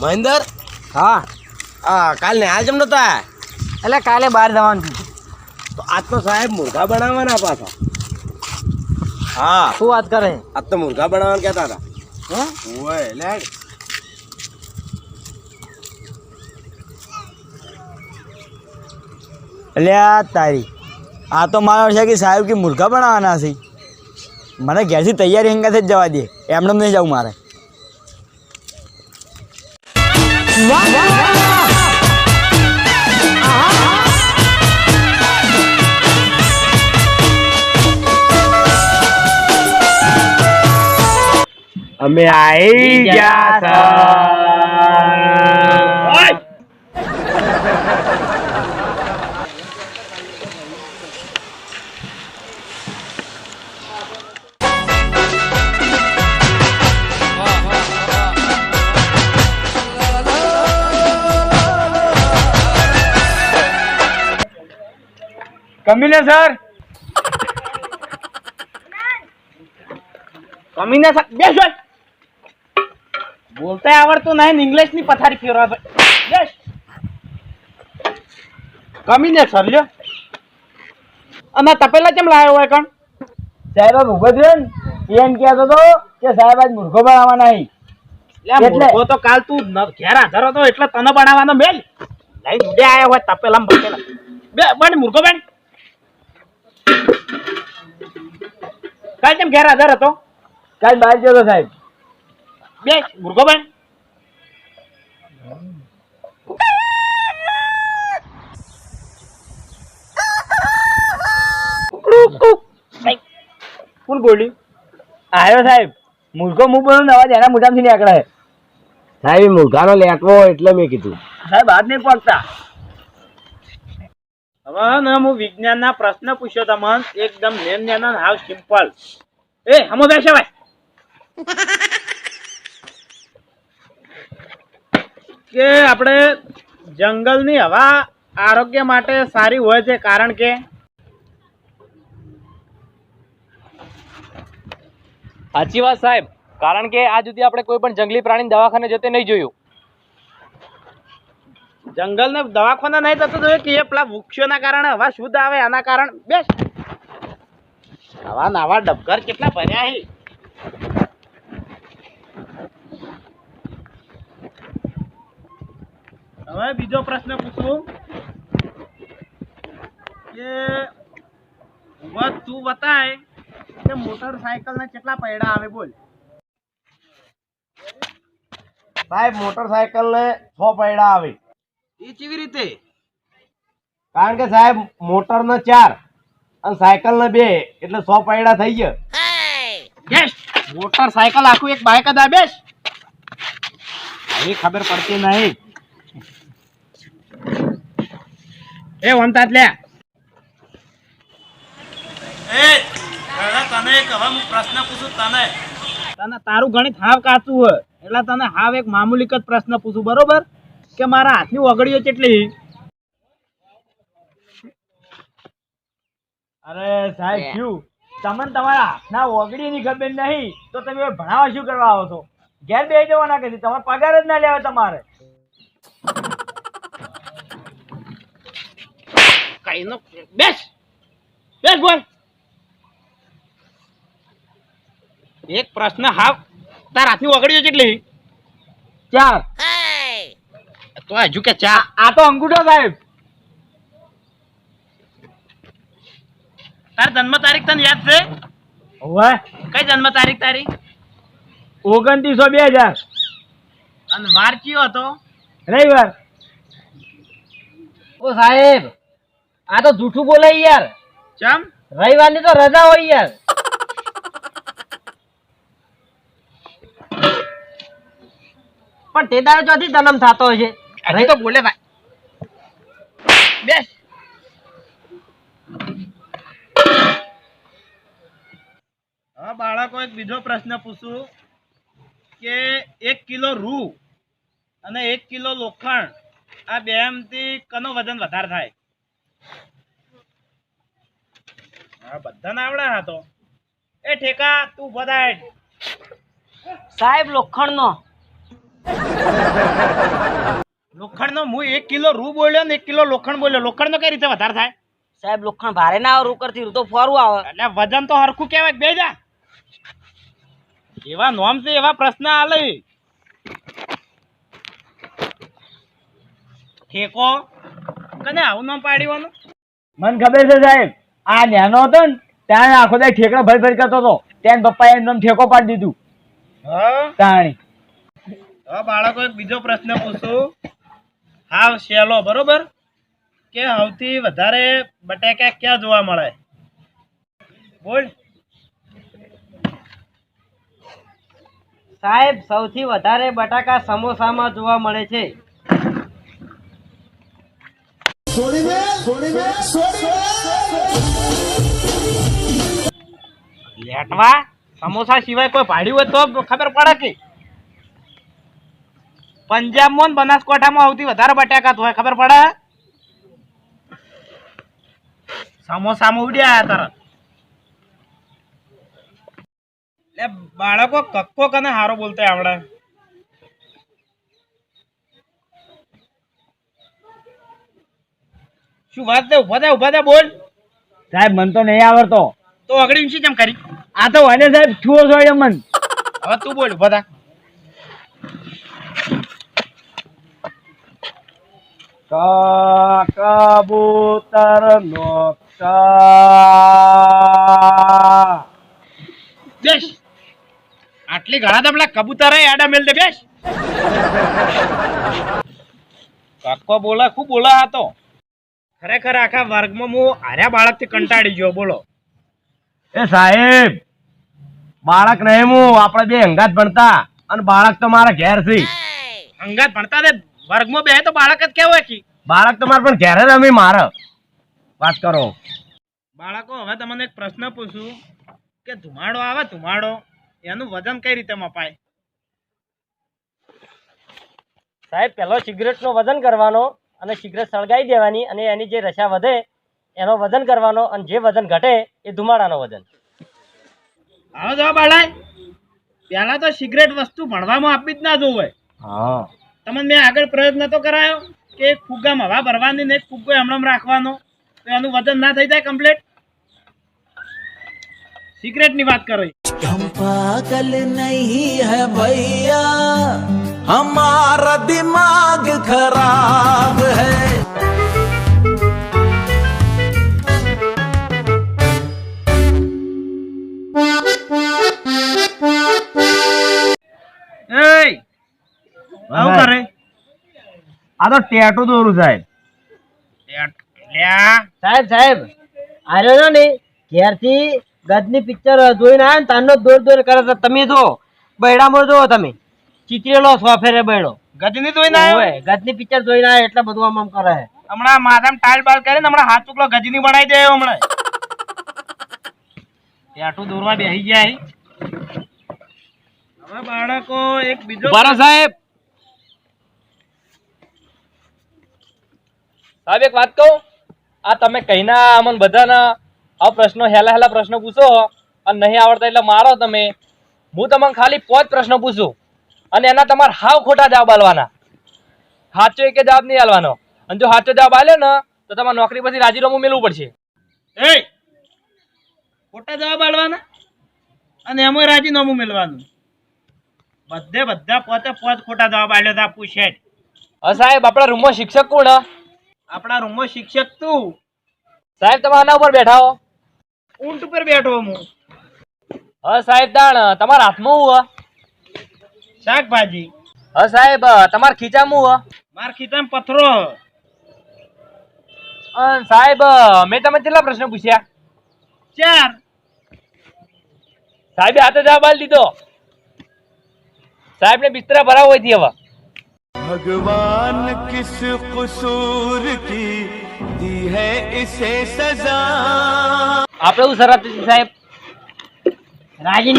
મહેન્દર? હા. હા કાલ ને હાલ જમ નતા એટલે કાલે બહાર જવાનું તો આજ તો સાહેબ મુર્ગા બનાવવાના પાછા. હા. શું વાત કરે? આજ તો મુર્ગા બનાવવાનું કહેતા હતા. હે? ઓય લે અલ્યા તારી. આ તો મારો છે કે સાહેબ કે મુર્ગા બનાવવાના છે. મને ઘેરથી તૈયારી હંગાથી જ જવા દે. એમને નહીં જવું મારે. અમે આઈ ગયા કમીને સર. કમીને સર બેસો બોલતા આવડતું નહીં ઇંગ્લિશની પથારી ફેરવા બેસ. કમીને સર લ્યો. અને તપેલા કેમ લાવ્યો હોય કણ? સાહેબ ઊભો થયો ને. એમ કહેતો તો કે સાહેબ આજ મૂર્ખો બનાવવાના નહીં એટલે તો કાલ તું ઘેર આધારો હતો એટલે તને બનાવવાનો મેલ. લઈ ઉડે આયા હોય તપેલા બપેલા. બે પણ મૂર્ખો બેન. કાલ તેમ ઘેર આધાર હતો? કાલ બહાર ગયો સાહેબ. બે મૂર્ખો બેન કોણ બોલ્યું? આવ્યો સાહેબ. મુર્ગો મું બોલું અવાજ એના મોઢામાંથી નીકળે. સાહેબ મુર્ગાનો લેટવો એટલે મેં કીધું. સાહેબ હાથ નહીં પકતા હવે ને હું વિજ્ઞાનના પ્રશ્ન પૂછ્યો તમને એકદમ નેન નેના હાવ સિમ્પલ એ, હમો બેસે ભાઈ. કે આપણે જંગલની હવા આરોગ્ય માટે સારી હોય છે, કારણ કે? સાચી વાત સાહેબ. કારણ કે આજ સુધી આપણે કોઈ પણ જંગલી પ્રાણી દવાખાને જતે નહીં જોયું. જંગલને દવાખાના નહીં થતું તો કે પેલા વૃક્ષોના કારણે હવા શુદ્ધ આવે, આના કારણ બેસ. હવા નાવા ડબકર કેટલા ભર્યા છે હવે બીજો પ્રશ્ન પૂછું કે તું બતાય કે મોટરસાયકલ ના કેટલા પૈડા આવે, બોલ. સાહેબ મોટરસાયકલ ને છ પૈડા આવે. એ કેવી રીતે? કારણ કે સાહેબ મોટર ના ચાર અને સાયકલ ના બે એટલે સો પૈડા થઈ ગયા. બેસ! મોટરસાયકલ આખું એક બાઇક જ આ બેસ! આવી ખબર પડતી નહીં. એ વંતાત લે. એ તને એક હવે હું પ્રશ્ન પૂછું તને. તને તારું ગણિત હાવ કાચું હોય એટલે તને હાવ એક મામુલી જ પ્રશ્ન પૂછું બરોબર? કે મારા હાથની ઓગળીઓ કેટલી? અરે સાહેબ શું તમને તમારા હાથના ઓગળીની ખબર નહીં તો તમે ભણાવવા શું કરવા આવો છો? ઘેર બે જવાના કદી તમારે પગાર જ ના લેવા તમારે. કઈ બેસ. બેસ બોલ. એક પ્રશ્ન હાવ. તાર હાથની ઓગળીઓ કેટલી? ચાર. તો હજુ કે ચા. આ તો અંગૂઠો સાહેબ. તાર જન્મ તારીખ તને યાદ છે? ઓવે કઈ જન્મ તારીખ તારી? ઓગણત્રીસો બે હજાર. અને વાર કયો હતો? રવિવાર. ઓ સાહેબ આ તો જૂઠું બોલે યાર. ચમ? રવિવારની તો રજા હોય યાર. પણ તે દાડે ચોથી જન્મ થતો હશે. હજી તો બોલે ભાઈ બેસ હવે બાળકો એક બીજો પ્રશ્ન પૂછું કે એક કિલો રૂ અને એક કિલો લોખંડ આ બેથી કનો વજન વધારે થાય? હા બધાને આવડે હા તો. એ ઠેકા તું બધા સાહેબ લોખંડ નો લોખંડનો હું એક કિલો રૂ બોલ્યો ને એક કિલો લોખંડ બોલ્યો. લોખંડનો કઈ રીતે વધારે થાય? સાહેબ લોખંડ ભારે ના આવે રૂ કરતી રૂ તો ફોરવું આવે. એટલે વજન તો હરખું કહેવાય. બે જા. એવા નોમ છે એવા પ્રશ્ન આલે. ઠેકો. કને આવું નામ પાડ્યું મને ખબર છે સાહેબ આ નેનો હતો ને ત્યાં આખો દાય ઠેકડો ભરી ભરી કરતો હતો. ત્યાં પપ્પાએ એમ નામ ઠેકો પાડી દીધું. હા? તાણી. બાળકો એક બીજો પ્રશ્ન પૂછું. હાવ શેલો, બરોબર? કે સૌથી વધારે બટાકા ક્યાં જોવા મળે? બોલ. સાહેબ, સૌથી વધારે બટાકા સમોસામાં જોવા મળે છે. લેટવા? સમોસા સિવાય કોઈ ભાડ્યું હોય તો ખબર પડે કે? પંજાબમાં ને બનાસકાંઠામાં આવતી વધારે બટાકા હોય ખબર પડે? સમોસામાં ઉડ્યા તરત. એટલે બાળકો કક્કો કને હારો બોલતે આવડે. શું વાત છે? ઊભા થા ઊભા થા બોલ. સાહેબ મન તો નહીં આવડતો. તો અગડી શું કેમ કરી? આ તો વને સાહેબ છુઓ છોડ્યો મન. હવે તું બોલ ઊભા થા. કબૂતર નો બેસ. આટલી ઘણા તમને કબૂતર આડા મેલ દે બેસ. કાકો બોલા ખૂબ બોલા હતો ખરેખર આખા વર્ગમાં હું હાર્યા બાળકથી કંટાળી ગયો બોલો. એ સાહેબ બાળક નહીં હું આપણે બે અંગાત ભણતા અને બાળક તો મારા ઘેરથી અંગાત ભણતા તે વર્ગમાં બે તો બાળક જ કેવો કે? બાળક તો પણ ઘેરે રમી મારે. વાત કરો. બાળકો હવે તમને એક પ્રશ્ન પૂછું કે ધુમાડો આવે ધુમાડો એનું વજન કઈ રીતે મપાય? સાહેબ પહેલો સિગરેટનો વજન કરવાનો અને સિગરેટ સળગાવી દેવાની અને એની જે રસા વધે એનો વજન કરવાનો અને જે વજન ઘટે એ ધુમાડાનો વજન. આવો જવાબ આલાય પહેલા તો સિગરેટ વસ્તુ ભણવામાં આપી જ ના જોવે. હા. તમને મેં આગળ પ્રયત્ન તો કરાયો કે એક ફુગ્ગામાં હવા ભરવાની ને એક ફુગ્ગો હમણાં રાખવાનો. તો એનું વજન ના થઈ જાય કમ્પ્લીટ સિગરેટની વાત કરો. હમ પાગલ નહીં હે ભૈયા, હમારા દિમાગ ખરાબ હૈ. તો ટેટુ દોરું સાહેબ. સાહેબ સાહેબ આર્યો છો ને ઘેરથી ગદની પિક્ચર જોઈને આવ્યો ને તારનો દોર દોર કરે છે. તમે જો બૈડામાં જો તમે. ચીતરેલો સોફેરે બૈડો. ગજની જોઈને આવ્યો ગદની પિક્ચર જોઈને આવ્યો એટલે બધું આમ આમ કરે છે. હમણાં માથામાં ટાઈલ બાલ કરીને હમણાં હાથ ચૂકલો ગજની બનાવી દે હમણાં. યાટું દોરવા બેસી ગયા હવે બાળકો એક બીજો સાહેબ. સાહેબ એક વાત કહું? આ તમે કહીના અમને બધાના આ પ્રશ્નો હેલા હેલા પ્રશ્નો પૂછો અને નહીં આવડતા એટલે મારો તમે. હું તમને ખાલી પાંચ પ્રશ્નો પૂછું અને એના તમારે હાવ ખોટા જવાબ આલવાના. સાચો એક જવાબ નહીં આલવાનો. અને જો સાચો જવાબ આલ્યો ને તો તમારે નોકરી પછી રાજીનામું મેળવું પડશે. એ ખોટા જવાબ આલવાના? અને એમાં રાજીનામું મેળવાનું? બધે બધા પોતે પોત ખોટા જવાબ આલ્યો હતા પૂછે હા સાહેબ આપણા રૂમમાં શિક્ષક કોણ? હ? આપણા રૂમમાં શિક્ષક તું. સાહેબ તમે આના ઉપર બેઠા હો. ઊંટ ઉપર બેઠો હું. હા સાહેબ દાણ તમારા હાથમાં હું શાકભાજી. હા સાહેબ તમારા ખીચામાં હું? માર ખીચામાં પથરો સાહેબ મેં તમે કેટલા પ્રશ્ન પૂછ્યા? ચાર. સાહેબે હાથે જવાબ દીધો. સાહેબ ને બિસ્તરા ભરાવો હોય હવે. भगवान किस कसूर की दी है इसे सजा આપણે એવું શરત હતી સાહેબ રાજીનામું